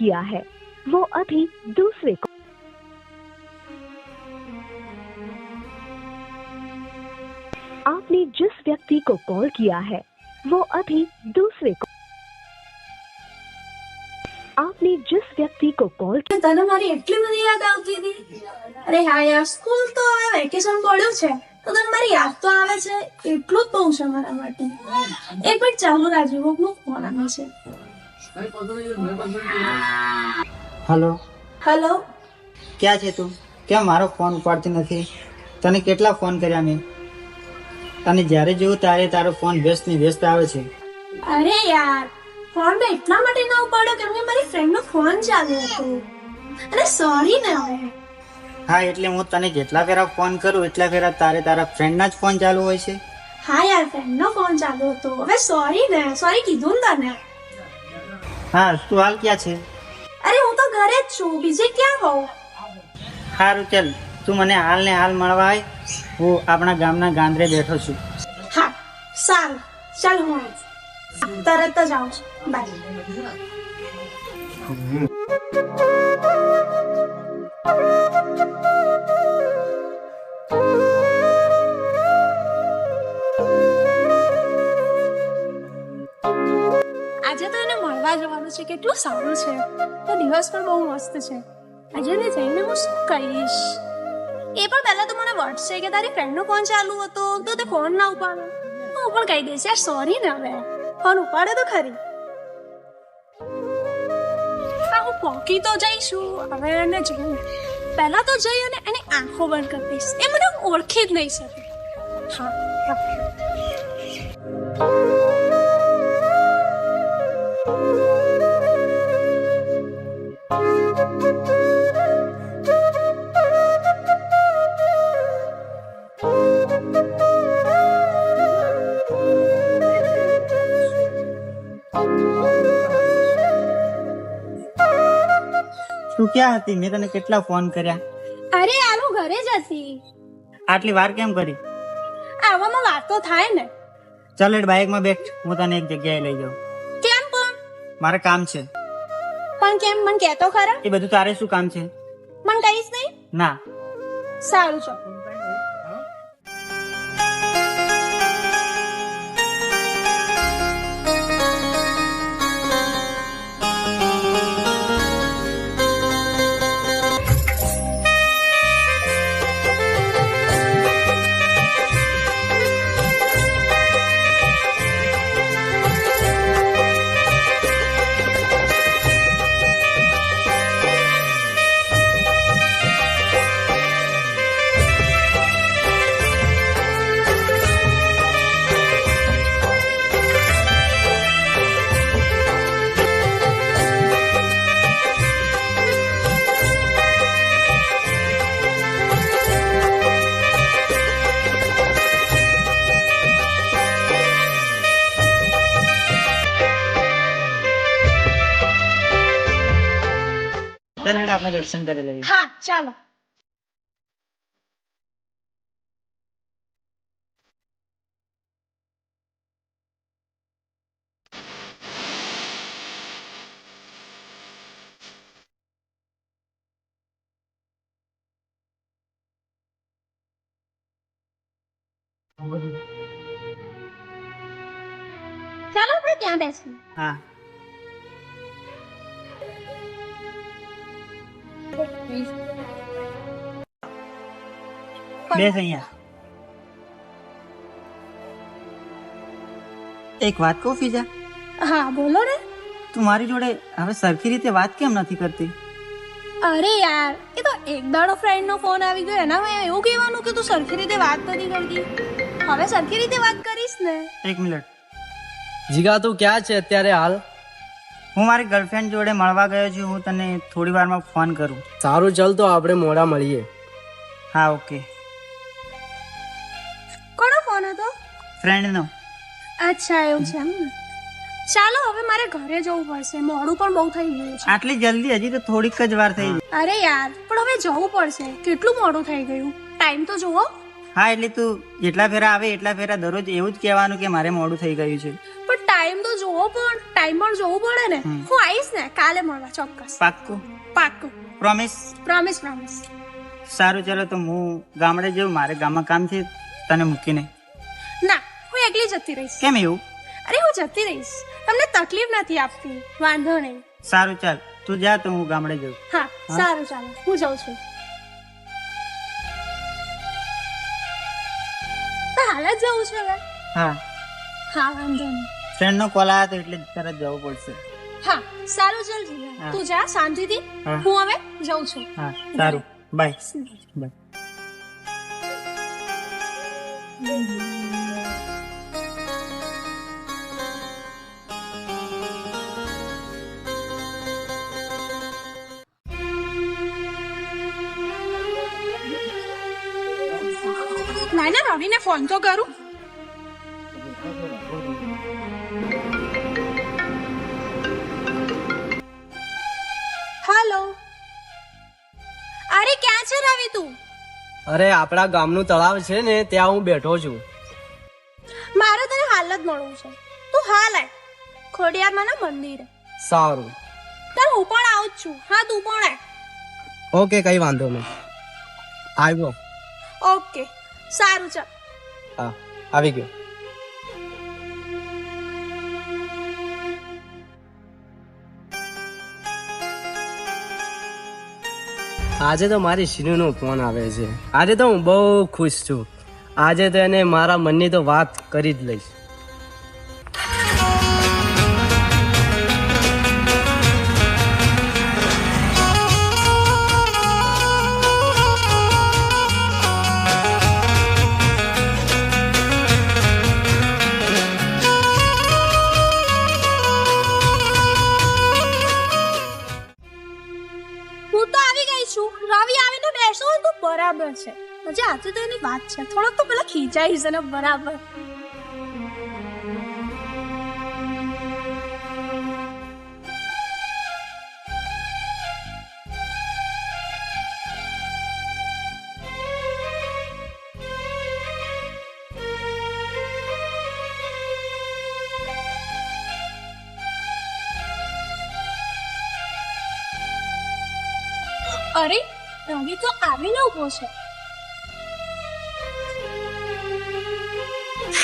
को कॉल किया है वो अभी दूसरे को आपने जिस व्यक्ति को कॉल किया है वो अभी दूसरे को आपने जिस व्यक्ति को कॉल તને મારી એટલી બધી યાદ આવતી હતી અરે હા યાર સ્કૂલ તો હવે વેકેશન પડ્યું છે તો તને મારી યાદ તો આવે છે એટલું જ બહુ છે મારા માટે એક મિનિટ ચાલુ રાખજો કોકનો ફોન આવે છે હલો હેલો ક્યાં છે તું? કેમ મારો ફોન ઉપાડતી નથી? તને કેટલા ફોન કર્યા મેં? અને જ્યારે જોઉં ત્યારે તારો ફોન વ્યસ્ત ને વ્યસ્ત આવે છે. અરે યાર ફોન મેં એટલા માટે ના ઉપાડ્યો કેમ કે મારી ફ્રેન્ડનો ફોન ચાલુ હતો. અને સોરી ને હા એટલે હું તને જેટલા ફેરા ફોન કરું એટલા ફેરા તારે તારા ફ્રેન્ડના જ ફોન ચાલુ હોય છે. હા યાર ફ્રેન્ડનો ફોન ચાલુ હતો. હવે સોરી ને સોરી કીધું ને તને. હા તું હાલ ક્યાં છે? અરે હું તો ઘરે જ છું. બીજે ક્યાં હોઉં? સારું ચાલ. તું મને હાલ ને હાલ મળવા આય. હું આપણા ગામના ગાંધરે બેઠો છું. હા સારું. ચાલ હું તરત જ આવું છું. બાય મળવા જવાનું છે, કેટલું સારું છે. તો દિવસ પણ બહુ મસ્ત છે. આજે ને જઈને હું શું કહીશ એ પણ પહેલા તો મને વટશે કે તારી ફ્રેન્ડનો ફોન ચાલુ હતો, તો તે ફોન ના ઉપાડ્યો હું પણ કહી દઈશ, યાર સોરી ને હવે. ફોન ઉપાડે તો ખરી. હા, હું પોકી તો જઈશું હવે એને જઈને પહેલા તો જઈ અને એની આંખો બંધ કરી દઈશ. એ મને ઓળખી જ નહીં શકે હા હા. તું ક્યાં હતી? મેં તને કેટલા ફોન કર્યા? અરે આલો ઘરે જ હતી. આટલી વાર કેમ કરી? આવામાં વાતો થાય ને. ચાલ એડ બાઇકમાં બેઠ. હું તને એક જગ્યાએ લઈ જાઉં. કેમ પણ? મારે કામ છે. પણ કેમ? મને કહેતો ખરા. એ બધું તારે શું કામ છે? મને કહીશ નહીં? ના. સારું છો હેડ આપણે દર્શન કરી લઈએ હા ચાલો ચાલો આપણે ત્યાં બેસીએ હા બેસ અહીંયા. એક વાત કહું ફીજા? હા બોલો ને. તું મારી જોડે હવે સરખી રીતે વાત કેમ નથી કરતી? અરે યાર એ તો એક દાડો ફ્રેન્ડ નો ફોન આવી ગયો એનામાં એવું કહેવાનું કે તું સરખી રીતે વાત નથી કરતી. હવે સરખી રીતે વાત કરીશ ને. એક મિનિટ. જીગા તું ક્યાં છે અત્યારે હાલ? હું મારી ગર્લફ્રેન્ડ જોડે મળવા ગયો છું હું તને થોડી વારમાં ફોન કરું. સારું ચાલ તો આપણે મોડા મળીએ. હા ઓકે કોનો ફોન હતો? ફ્રેન્ડનો અચ્છા એવું છે એમ ચાલો હવે મારે ઘરે જવું પડશે. મોડું પણ બહુ થઈ ગયું છે. આટલી જલ્દી? હજી તો થોડીક જ વાર થઈ અરે યાર પણ હવે જવું પડશે. કેટલું મોડું થઈ ગયું? ટાઈમ તો જુઓ. હા એટલે તું જેટલા ફેરા આવે એટલા ફેરા દરરોજ એવું જ કહેવાનું કે મારે મોડું થઈ ગયું છે. ટાઈમ તો જોવો પણ ટાઈમ પણ જોવું પડે ને હું આવીશ ને કાલે મળવા ચોક્કસ. પાક્કું? પાક્કું. પ્રોમિસ પ્રોમિસ પ્રોમિસ સારું ચાલો તો હું ગામડે જઉં મારે ગામમાં કામ છે તને મૂકીને. ના હું એકલી જતી રહીશ. કેમ એવું? અરે હું જતી રહીશ. તમને તકલીફ નથી આપતી વાંધો નહીં. સારું ચાલ. તું જા તો હું ગામડે જઉં. હા સારું ચાલો. હું જાઉં છું. હાલ જ જવું છે હવે? હા. હા વાંધો નહીં. ફ્રેન્ડનો કોલ આવ્યો તો એટલે તરત જવું પડશે. હા સારું ચાલ તું જા શાંતિથી. હા. હવે જાઉં છું. હા સારું. બાય બાય લાઈને રવિને ફોન તો કરું. અરે આપણા ગામનું તળાવ છે ને ત્યાં હું બેઠો છું. મારે તને હાલ જ મળવું છે. તું હાલ આય. ખોડિયારમાં ના મંદિર. સારું. તાર હું પણ આવું જ છું. હા તું પણ આય. ઓકે કઈ વાંધો નહીં. આવ્યો. ઓકે. સારું ચાલ. હા આવી ગયો. આજે તો મારી શીનુનો ફોન આવે છે. આજે તો હું બહુ ખુશ છું. આજે તો એને મારા મનની તો વાત કરી જ લઈશ. બરાબર છે. હજી આજે તો એની વાત છે. થોડોક તો પેલા ખીચાઈ છે ને બરાબર. અરે રવિ તો આવીને ઊભો છે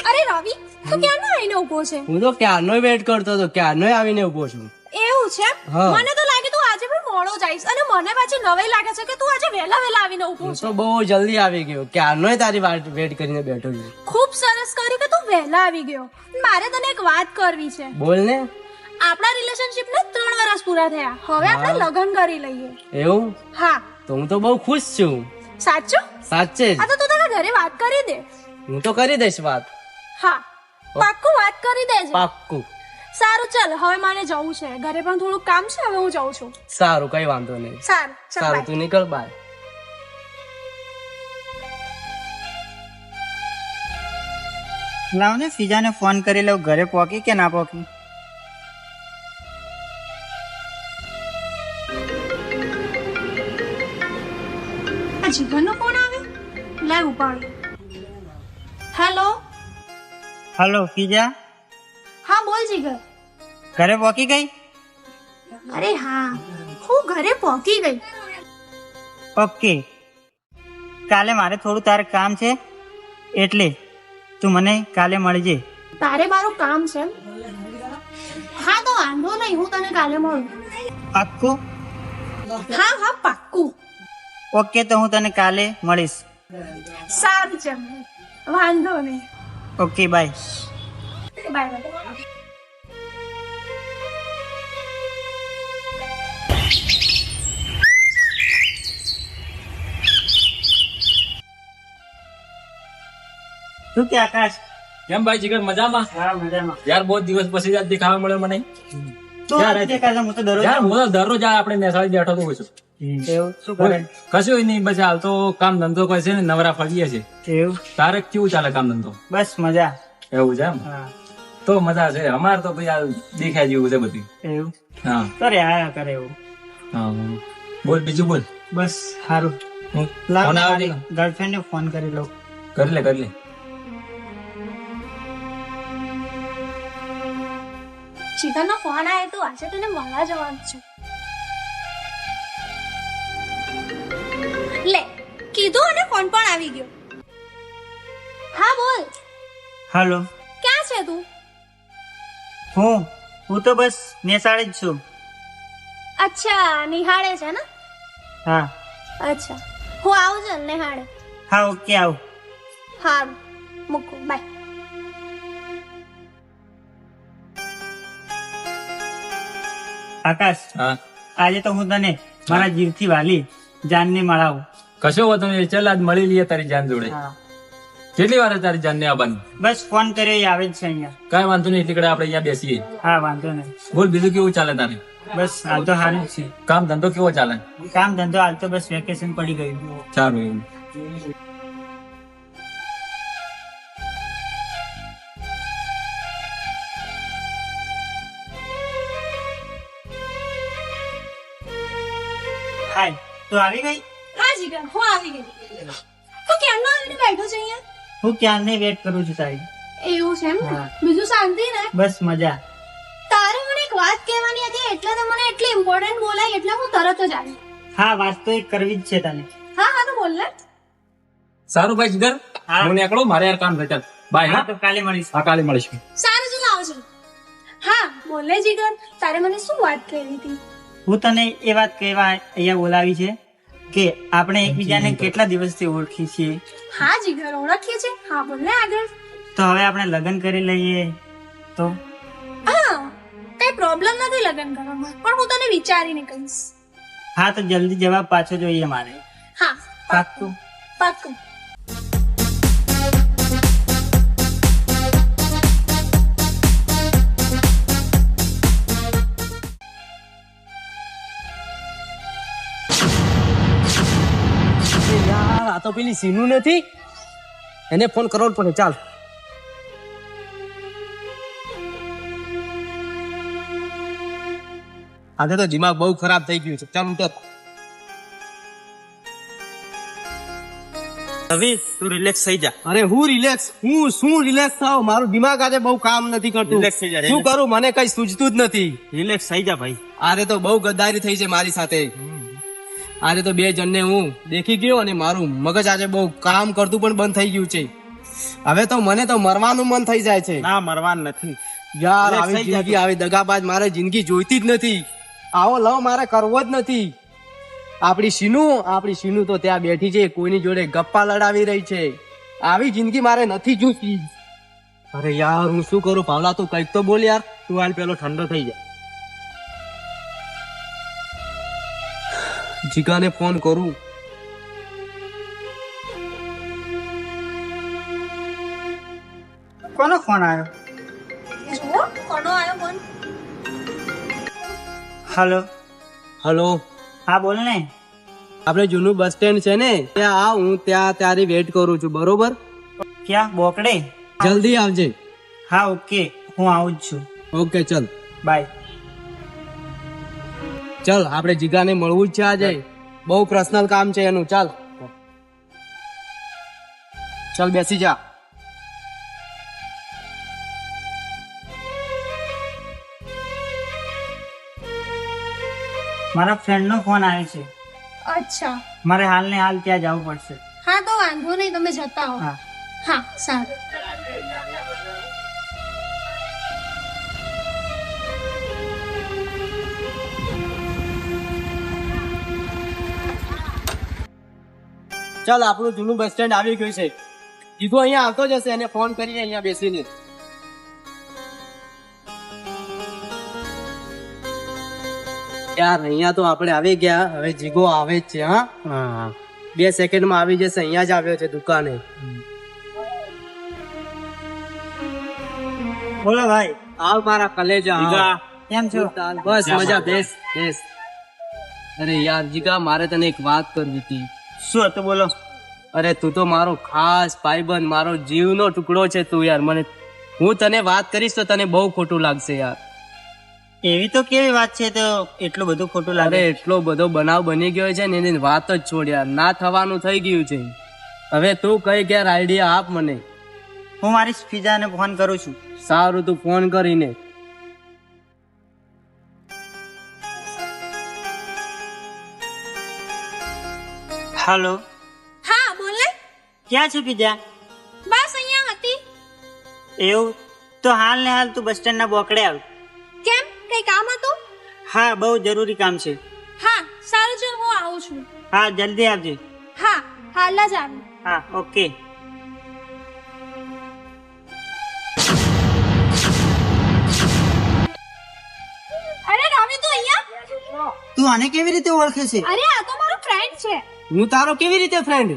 અરે રવિ તો ક્યાંનો આવીને ઊભો છે હું તો ક્યારનો વેટ કરતો હતો ક્યારનો આવીને ઊભો છું એવું છે મને તો લાગે તું આજે પણ મોડો જઈશ અને મને પાછી નવાઈ લાગે છે કે તું આજે વહેલા વહેલા આવીને ઊભો છો છે તો બહુ જલ્દી આવી ગયો ક્યારનો તારી વાત વેટ કરીને બેઠો છું ખૂબ સરસ કર્યું કે તું વહેલા આવી ગયો મારે તને એક વાત કરવી છે બોલ ને આપણા રિલેશનશિપ ને ત્રણ વર્ષ પૂરા થયા હવે આપણે લગ્ન કરી લઈએ એવું હા તો હું તો બહુ ખુશ છું. સાચું? સાચે જ. આ તો તું તારા ઘરે વાત કરી દે. હું તો કરી દઈશ વાત. હા પાક્કું વાત કરી દેજે. પાક્કું. સારું ચાલ હવે મારે જવું છે. ઘરે પણ થોડું કામ છે હવે હું જઉં છું. સારું કઈ વાંધો નહીં. સારું સારું તું નીકળ બાય લાવ ને ફીજાને ફોન કરી લઉં ઘરે પહોંચી કે ના પહોંચી આ જીગરનો ફોન આવે લે ઉપાડ. હેલો હેલો કીજા હા બોલ જીગર. ઘરે પહોંચી ગઈ? અરે હા હું ઘરે પહોંચી ગઈ. ઓકે. કાલે મારે થોડું તારે કામ છે એટલે તું મને કાલે મળજે. તારે મારું કામ છે? હા તો વાંધો નહીં હું તને કાલે મળું. પાક્કું હા હા પાક્કું. ઓકે તો હું તને કાલે મળીશ. સારું છે વાંધો નહીં. Okay bye. Bye bye. શું કે આકાશ? કેમ ભાઈ જીગર મજામાં? હા મજામાં. યાર બહુ દિવસ પછી યાર દેખાવા મળ્યો મને. યાર, હું તો દરરોજ આપણે નેસાળી બેઠો તો હોઉં છું. એવું? શું કરે? કશું નહીં બસ હાલ તો કામ ધંધો કરે છે ને નવરા ફરીએ છે. એવું? તારે કેવું ચાલે કામ ધંધો? બસ મજા. એવું છે એમ? તો મજા છે. અમારે તો ભાઈ આ દેખાય જેવું છે બધું. એવું? હા. કરે આયા કરે એવું. હા બોલ બીજું બોલ. બસ સારું ફોન આવે ગર્લફ્રેન્ડ ને ફોન કરી લઉં. કરી લે કરી લે. શીતલનો ફોન આવ્યો તો આજે તને મળવા જવાનું છે. લે કીધું અને ફોન પણ આવી ગયો. હા બોલ. હલો. ક્યાં છે તું? હું હું તો બસ નિહાળે જ છું. અચ્છા નિહાળે છે ને? હા. અચ્છા. હું આવું છું નિહાળે? હા ઓકે આવ. હારું. મૂકો બાય. આકાશ હા. આજે તો હું તને મારા જીવથી વાલી જાનને મળાવું. કશો વાંધો નહીં ચાલ આજ મળી લઈએ તારી જાન જોડે. હા. કેટલી વાર તારી જાન ને આવવાની બસ ફોન કર્યો એ આવે જ છે અહીંયા. કઈ વાંધો નહીં એટલી આપણે અહીંયા બેસીએ. હા વાંધો નહીં. બોલ બીજું કેવું ચાલે તારે? બસ હાલ તો સારું છે. કામ ધંધો કેવો ચાલે? કામ ધંધો હાલ તો બસ વેકેશન પડી ગયું. સારું એવું. હાય તો આવી ગઈ? હા જીગર હું આવી ગઈ તું ક્યારનો આવીને બેઠો છે અહીંયા હું. ક્યારની વેટ કરું છું તારી એવું છે એમ બીજું શાંતિ ને? બસ મજા. તારે મને એક વાત કહેવાની હતી એટલે તો મને એટલી ઇમ્પોર્ટન્ટ બોલાય એટલે હું તરત જ આવી. હા વાત તો એક કરવી જ છે તને. હા હા તો બોલ ને. સારું ભાઈ જીગર હા. નીકળો મારે યાર કામ છે બાય હા તો કાલે મળીશું. હા કાલે મળીશું. સારું ચલો આવજો હા બોલ જીગર તારે મને શું વાત કરવી હતી? હું તને એ વાત કહેવા અહીંયા બોલાવી છે. કે આપણે એકબીજાને કેટલા દિવસથી ઓળખી છીએ? હા જીગર ઓળખીએ છીએ. હા બોલને આગળ. તો હવે આપણે લગ્ન કરી લઈએ. તો? હા કઈ પ્રોબ્લેમ નથી લગ્ન કરવામાં પણ હું તને વિચારીને કહીશ. હા તો જલ્દી જવાબ પાછો જોઈએ મારે. હા પાક્કું? પાક્કું. આ તો પેલી સીનુ નથી? એને ફોન કરવો પડે ચાલ. આજે તો દિમાગ બહુ ખરાબ થઈ ગયું છે. ચાલ ઉતર. રવિ તું રિલેક્સ થઈ જા. અરે હું રિલેક્સ હું શું રિલેક્સ થાવ? મારું દિમાગ આજે બહુ કામ નથી કરતું. રિલેક્સ થઈ જા, શું કરું? મને કઈ સૂઝતું જ નથી. રિલેક્સ થઈ જા ભાઈ. આરે તો બહુ ગદ્દારી થઈ છે મારી સાથે. આજે તો બે જણને હું દેખી ગયો અને મારું મગજ આજે બહુ કામ કરતું પણ બંધ થઈ ગયું છે. હવે તો મને તો મરવાનું મન થઈ જાય છે. ના મરવાનું નથી. યાર આવી જિંદગી આવી દગાબાજ મારે જિંદગી જોઈતી જ નથી. આવો લવ મારે કરવો જ નથી. આપણી સીનુ આપણી સીનુ તો ત્યાં બેઠી છે કોઈની જોડે ગપ્પા લડાવી રહી છે. આવી જિંદગી મારે નથી જોઈતી. અરે યાર હું શું કરું? ભાવલા તું કંઈક તો બોલ યાર. તું હાલ પેલો ઠંડો થઈ જા. જીગાને ફોન કરું. કોનો ફોન આવ્યો કોનો આવ્યો ફોન? હલો. હલો. હા બોલ ને. આપણે જૂનું બસ સ્ટેન્ડ છે ને ત્યાં આવ હું ત્યાં તારી વેટ કરું છું બરોબર? ક્યાં? બોકડે? જલ્દી આવજે. હા ઓકે. હું આવું જ છું. ઓકે ચલ. બાય. ચલ આપણે જીગાને મળવું જ છે આજે. બહુ પર્સનલ કામ છે એનું ચાલ. ચાલ બેસી જા. મારા ફ્રેન્ડનો ફોન આવ્યો છે. અચ્છા. મારે હાલ ને હાલ ત્યાં જવું પડશે. હા તો વાંધો નહીં તમે જતા હો હા. હા સારું. ચાલ આપણું જૂનું બસ સ્ટેન્ડ આવી ગયું છે. જીગો અહીંયા આવતો જ હશે એને ફોન કરીને અહીંયા બેસીને. યાર અહીંયા તો આપણે આવી ગયા. હવે જીગો આવે જ છે હા? બે સેકન્ડમાં આવી જશે અહીંયા જ આવ્યો છે દુકાને. બોલો ભાઈ. આવ મારા કલેજા. કેમ છો? બસ મજા બેસ બેસ. અરે યાર જીગા મારે તને એક વાત કરવી હતી. શું હતું બોલો? અરે તું તો મારો ખાસ ભાઈબંધ મારો જીવનો ટુકડો છે તું યાર. મને હું તને વાત કરીશ તો તને બહુ ખોટું લાગશે યાર. એવી તો કેવી વાત છે? તો એટલું બધું ખોટું લાગે. એટલો બધો બનાવ બની ગયો છે ને એની વાત જ છોડ યાર. ના થવાનું થઈ ગયું છે. હવે તું કઈ ક્યારે આઈડિયા આપ મને. હું મારી ફિજાને ફોન કરું છું. સારું તું ફોન કરીને હલો. હા બોલ. ને ક્યાં છે બીજા? બસ અહીંયા હતી. એવું? તો હાલ ને હાલ તું બસ સ્ટેન્ડના બોકડે આવ. કેમ? કઈ કામ હતું? હા બહુ જરૂરી કામ છે. હા સારું ચલ હું આવું છું. હા જલ્દી આવજે. હા હાલ જ આવું. હા ઓકે. અરે રાવી તું અહીંયા? તું આને કેવી રીતે ઓળખે છે? અરે આ તો મારો ફ્રેન્ડ છે. હું તારો કેવી રીતે ફ્રેન્ડ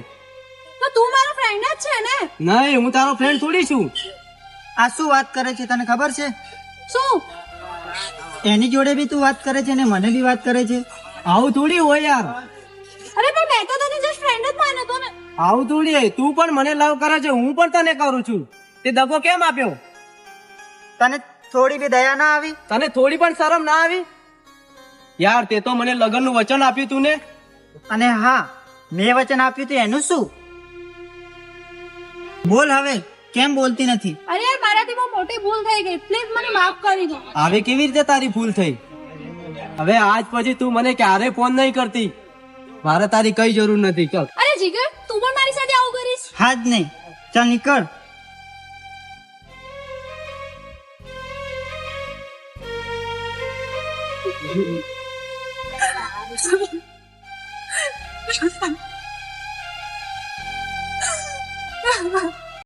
તો તું મારો ફ્રેન્ડ જ છે ને? નહીં હું તારો ફ્રેન્ડ થોડી છું. આ શું વાત કરે છે તને ખબર છે? શું? એની જોડે બી તું વાત કરે છે ને મને બી વાત કરે છે? આવું થોડી હોય યાર. અરે પણ મેં તો તને જસ્ટ ફ્રેન્ડ જ માન્યો તો ને. આવું થોડી હોય. તું પણ મને લવ કરે છે હું પણ તને કરું છું. તે દગો કેમ આપ્યો? તને થોડી બી દયા ના આવી? તને થોડી પણ શરમ ના આવી? યાર તે તો મને લગ્નનું વચન આપ્યું તું ને. અને હા મેં વચન આપ્યું હતું એનું શું? બોલ હવે કેમ બોલતી નથી? અરે યાર મારાથી બહુ મોટી ભૂલ થઈ ગઈ. પ્લીઝ મને માફ કરી દો. હવે કેવી રીતે તારી ભૂલ થઈ? હવે આજ પછી તું મને ક્યારે ફોન નહીં કરતી? મારે તારી કઈ જરૂર નથી ચલ. અરે જીગર તું પણ મારી સાથે આવું કરીશ. હા જ નહીં. ચાલ નીકળ.